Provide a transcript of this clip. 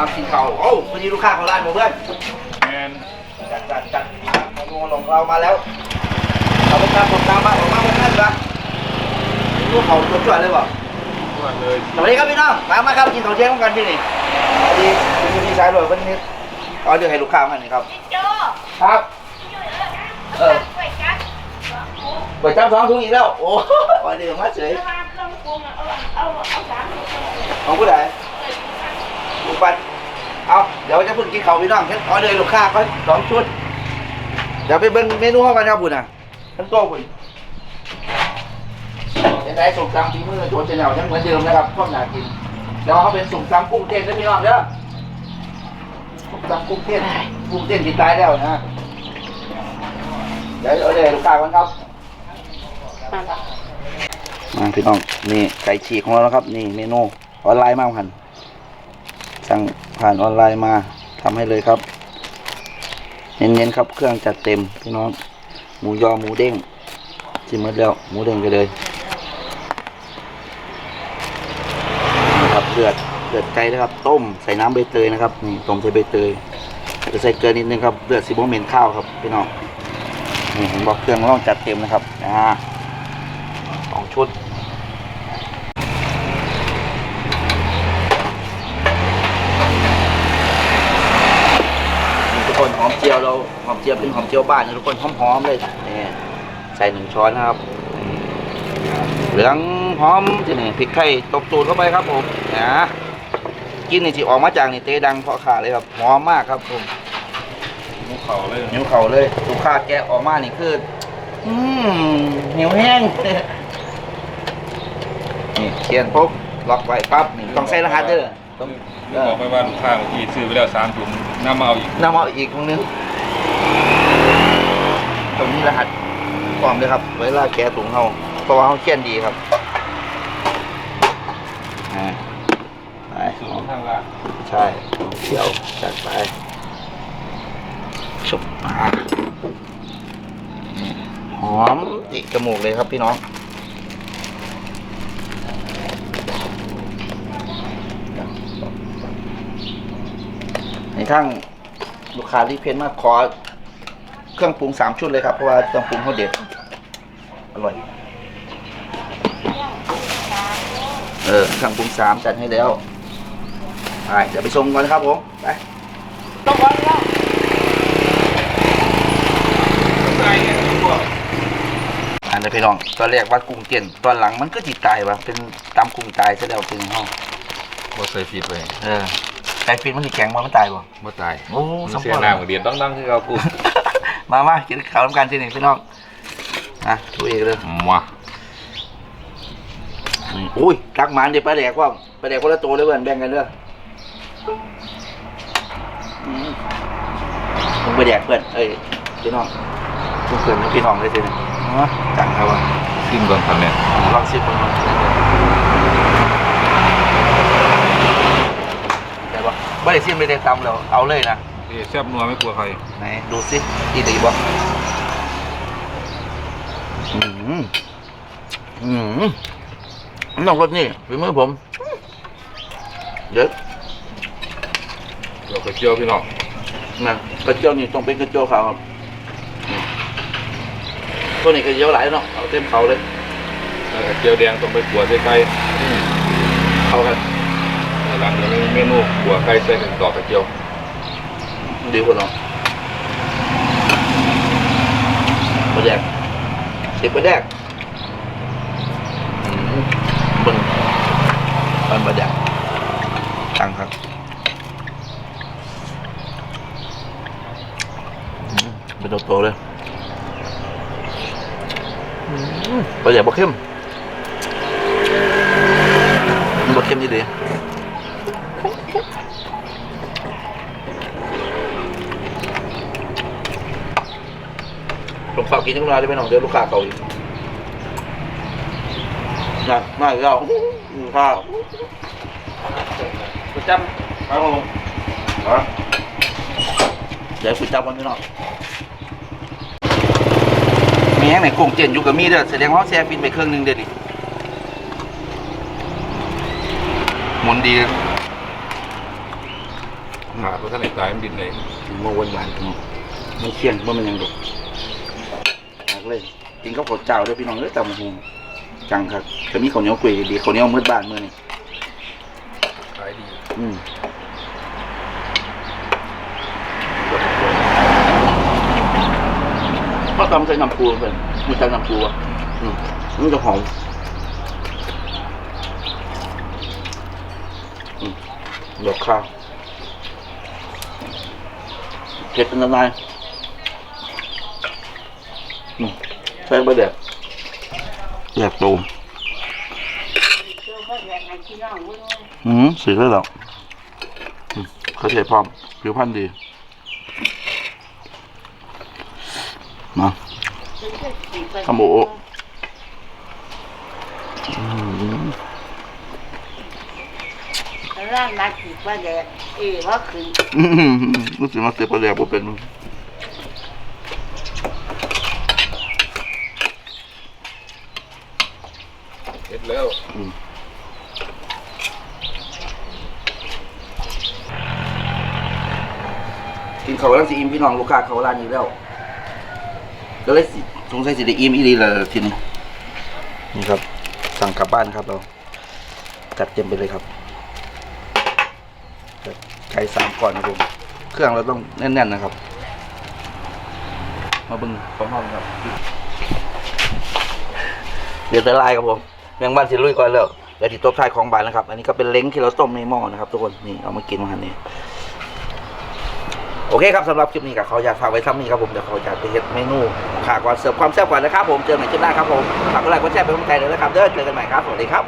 มากินข้าวโอ้พอดีลูกค้าเขาร้านผมเพื่อนแมนจัดจัดจัดเมนูของเรามาแล้วเราไปตามผมตามมาออกมาเพื่อนๆละลูกเขาตัวจวดเลยบ่ทั่วเลยสวัสดีครับพี่น้องมามาครับกินข้าวเที่ยงกันที่นี่สวัสดีคุณพี่ชายรวยวันนี้ออเดอร์ให้ลูกค้ากันนี่ครับโจครับเออไปกันก๋วยจั๊บสองถุงอีกแล้วโอ้ออเดอร์มาเฉยเวลาเครื่องปรุงอะเอาเอาเอาสามถุงเลยของผู้ใดลูกปัดเอาเดี๋ยวจะเพิ่งกินข้าวพี่น้องเห็นออเดอร์ให้ลูกค้าก็สองชุด เดี๋ยวไปเบิ่งเมนูเข้ากันครับคุณน่ะทั้งโต๊ะคุณเป็นไงสุกตำฝีมือโจนเจนเอายังเหมือนเดิมนะครับข้าวหนากินเดี๋ยวเขาเป็นสุกตำกุ้งเต้นนะพี่น้องเด้อสุกตำกุ้งเต้นกุ้งเต้นติดตายแล้วนะเดี๋ยวเอาเลยลูกค้ากันครับมาพี่น้องนี่ไก่ฉีกของเราแล้วครับ นี่เมนูออนไลน์มากพัน สั่งผ่านออนไลน์มาทำให้เลยครับ เน้นๆครับเครื่องจัดเต็มพี่น้อง หมูยอหมูเด้งชิมหมดแล้วหมูเด้งไปเลยนะครับเลือดเลือดไก่นะครับ ต้มใส่น้ำใบเตยนะครับนี่ต้มใส่ใบเตยจะใส่เกลือนิดนึงครับเลือดซิโมเมนข้าวครับพี่น้องนี่ผมบอกเครื่องต้องจัดเต็มนะครับอ่าสองชุด นี่ทุกคนหอม เจียวเราหอมเจียวเป็นหอมเจียวบ้านนะทุกคนหอมๆเลยนี่ใส่หนึ่งช้อนนะครับเหลืองหอมที่นี่พริกไทยตบตูดเข้าไปครับผมนะกินนี่ที่ออกมาจากนี่เตดังเพราะขาเลยครับหอมมากครับผมมุกเขาเลยนิ้วเข่าเลยลูกค้าแกะออกมานี่คืออืมเหนียวแห้งนี่เขียนปุ๊บล็อกไว้ปั๊บนี่ต้องใส่รหัสเด้อ ต้องนึกบอกไปว่าลูกค้าเมื่อกี้ซื้อไปแล้วสามถุงน้ำมาเอาอีกนำเอาอีกตรงนึงตรงนี้รหัสพร้อมเลยครับ เวลาแกะถุงเขาเพราะว่าเขาเขียนดีครับอ่าไปสูตรทางร้านใช่เขียวจัดไปชุบมาหอมติดจมูกเลยครับพี่น้อง นทั้งลูกค้ารีเพนมากขอเครื่องปรุงสามชุดเลยครับ เพราะว่าเครื่องปรุงเขาเด็ด อร่อย เออเครื่องปรุงสามจัดให้แล้วไปเดี๋ยวไปชมกันนะครับผม ไปต้องร้อนแล้วใช่เนี่ยพวกอันนี้พี่น้อง ตอนแรกว่ากุ้งเตียนตอนหลังมันก็จิตายวะเป็นตำกุ้งตายซะแล้วเป็นห้องบ่ใส่ฟีดไว้เออ ไก่ฟินมันสิแข็งบ่มันตายบ่บ่ตายโอ้มันสมเสีบูยรณ์น้ำกับเดียนต้องดังคือเขากูมามากินข้าวน้ำกันที่นี่พี่น้องอะดูเองเลยมานี่อุ้ยตักหมานเดี๋ยวปลาแดกว่าปลาแดกคนละตัวเลยเพื่อนแบ่งกันเด้ออืมมึงปลาแดกเพื่อนเอ้ยพี่น้องทุกเพื่อนนะพี่น้องเลยสิเนี่ยอ๋อจังครับว่ะซิมก่อนครับเนี่ยลองซิปมันได้ปะ ไม่ได้ซิมไม่ได้ตำแล้วเอาเลยนะนี่แซ่บนัวไม่กลัวใครไหนดูสิอีดีบ่อืมอืมน้องรถนี่ฝีมือผมเดี๋ยวเดี๋ยวไปเจียวพี่น้องนะกระเจียวนี่ต้องเป็นกระเจียวขาวครับนี่ตัวนี้กระเจียวหลายเนาะเอาเต็มเขาเลยแล้วก็เจียวแดงต้องไปขัวใส่ไก่เข้ากันแล้ว หลังจากนี้เมนูขัวไก่ใส่กับดอกกระเจียว ดีกว่าเนาะปลาแดกเด็กปลาแดกอืมเบึงมันปลาแดกตังครับอืมเป็นโตๆเลยอืมปลาแดกบะเข้มบะเข้มดีดี ผมฝากกินจังเลยได้ไหมน้องเดี๋ยวลูกค้าเก่าอีกน่ะน่าอีกแล้วอืมข้าวประจำครับผมฮะเดี๋ยวคุยจับกันพี่น้องมีแห้งไหนกุ้งเจนอยู่กับมีเด้อแสดงว่าแซ่ฟินไปเครื่องหนึงเด้อนี่หมุนดีขาดเพราะท่านไหนตายมันดินเลยเมื่อวันวานพี่น้องมันเคียงว่ามันยังด กหักเลยกินข้าวผัดเจ้าด้วยพี่น้องเอ้ยตำบักหงจังครับจะมีข้าวเหนียวกุยดีๆข้าวเหนียวมืดบ้านมือนี่ขายดีอืมพ่อตำใส่น้ำปูเพื่อนมีใส่น้ำปูอะอืมมันจะหอมอืมดอกข้าวเผ็ดเป็นอะไร อืมใส่บะเด็ดแยกตูมเจ้าก็แรงให้พี่น้องวุ่นวายอืมสีเลยหรอกอืมเขาใช้พร้อมผิวพรรณดีมาขโมยอืมร้านมาขีดว่าแดดเอ๋ว่าขึ้นอืมรู้สึกว่าเสียประเดี๋ยวบ่เป็น เสร็ จแล้วกินเขาวแล้วสิอิ่มพี่น้องลูกค้าเขาร้านนี้แล้ว ก็เลยสิสงสัยสิได้อิ่มอีหลีเลยทีนี้นี่ครับ สั่งกลับบ้านครับเราจัดเต็มไปเลยครับไก่สามก่อนครับผมเครื่องเราต้องแน่นๆนะครับ มาเบึงพร้อมๆครับ เดี๋ยวจะไล่ครับผม แมงบ้านสิลุยก่อนแล้วเดี๋ยวที่ตบท้ายของบ่ายนะครับ อันนี้ก็เป็นเล้งที่เราต้มในหม้อนะครับทุกคนนี่เอามากินมาหันนี้โอเคครับสำหรับคลิปนี้กับเขาอยากฝากไว้ซ้ำนี้ครับผมเดี๋ยวเขาอยากไปเฮ็ดเมนูขาก่อนเสิร์ฟความแซ่บก่อนนะครับผมเจอกันใหม่คลิปหน้าครับผมฝากกดไลค์กดแชร์เป็นกำลังใจเลยนะครับเด้อเจอกันใหม่ครับสวัสดีครับ